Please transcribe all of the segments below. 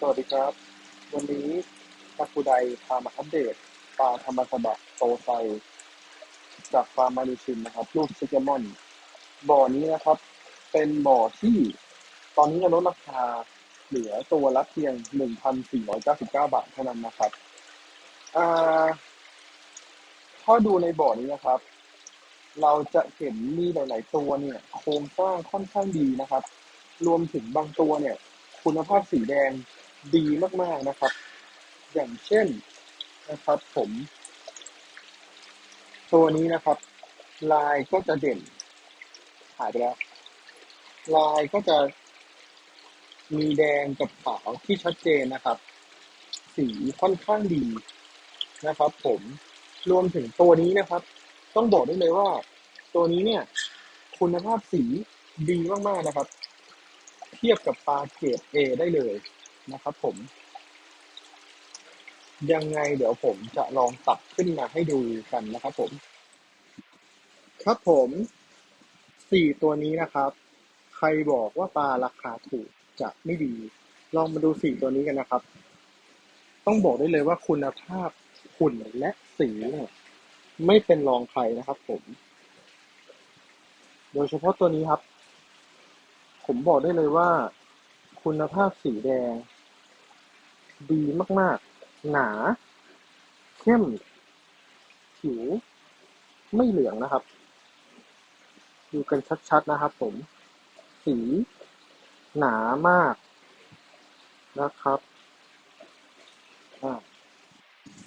สวัสดีครับ วันนี้ตาคูไดพามาอัปเดตปลาธรรมสบะโตไซจากฟาร์มมาริชินนะครับรูปซิกมอน บ่อนี้นะครับ เป็นบ่อที่ ตอนนี้ลดราคาเหลือตัวละเพียง 1,499 บาทเท่านั้นนะครับอ่าถ้าดูในบ่อนี้นะครับ เราจะเห็นมีหลาย ๆ ตัวเนี่ย โครงสร้างค่อนข้างดีนะครับ รวมถึงบางตัวเนี่ยคุณภาพสีแดง ดีมากๆนะครับ อย่างเช่นนะครับผม ตัวนี้นะครับ ลายก็จะเด่นหายไปแล้ว ลายก็จะมีแดงกับขาวที่ชัดเจนนะครับ สีค่อนข้างดีนะครับ ผมรวมถึงตัวนี้นะครับ ต้องบอกได้เลยว่า ตัวนี้เนี่ย คุณภาพสีดีมากๆนะครับ เทียบกับปลาเกรด A ได้เลย นะครับผม ยังไงเดี๋ยวผมจะลองตัดขึ้นมาให้ดูกันนะครับผม ครับผมสี่ตัวนี้นะครับ ใครบอกว่าปลาราคาถูกจะไม่ดี ลองมาดูสี่ตัวนี้กันนะครับ ต้องบอกได้เลยว่าคุณภาพหุ่นและสีเนี่ยไม่เป็นรองใครนะครับผม โดยเฉพาะตัวนี้ครับ ผมบอกได้เลยว่า คุณภาพสีแดง ดีมาก ๆ หนา เข้ม ผิว ไม่เหลืองนะครับ ดูกันชัด ๆ นะครับ ผม สี หนามากนะครับ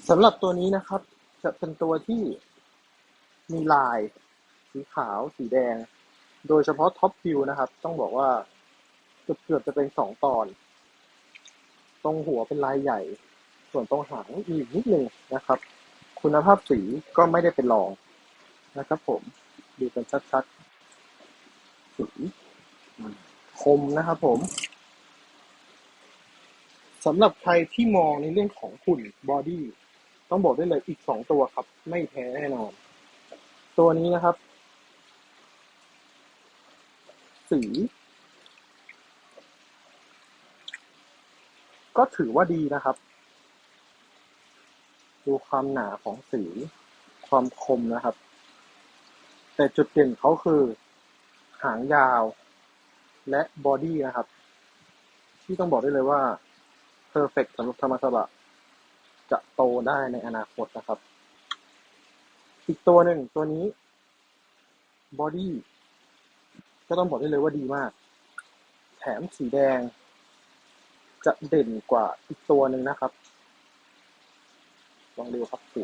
สำหรับตัวนี้นะครับ จะเป็นตัวที่มีลาย สีขาว สีแดง โดยเฉพาะท็อปฟิวนะครับ ต้องบอกว่าเกือบๆจะเป็นสองตอน ตรงหัวเป็นลายใหญ่ ส่วนตรงหางอีกนิดนึงนะครับ คุณภาพสีก็ไม่ได้เป็นรองนะครับ ผมดูกันชัดๆสีคมนะครับ ผมสำหรับใครที่มองในเรื่องของหุ่นบอดี้ต้องบอกได้เลยอีกสองตัวครับ ไม่แพ้แน่นอน ตัวนี้นะครับ สี ก็ถือว่าดีนะครับ ดูความหนาของสีความคมนะครับ แต่จุดเด่นเขาคือ หางยาวและบอดี้นะครับ ที่ต้องบอกได้เลยว่าเพอร์เฟกสำหรับธรรมสบะ จะโตได้ในอนาคตนะครับ อีกตัวหนึ่งตัวนี้บอดี้ก็ต้องบอกได้เลยว่าดีมาก แถมสีแดง จะเด่นกว่าอีกตัวหนึ่งนะครับลองดูครับสี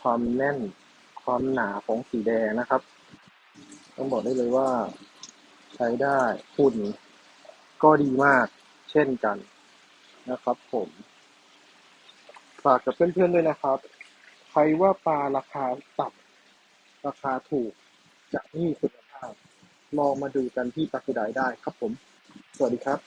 ความแน่นความหนาของสีแดงนะครับ ต้องบอกได้เลยว่า ใช้ได้หุ่นก็ดีมากเช่นกันนะครับ ผมฝากกับเพื่อนๆด้วยนะครับ ใครว่าปลาราคาต่ำ ราคาถูกจะไม่มีคุณภาพ ลองมาดูกันที่ปากุไดได้ครับผม สวัสดีครับ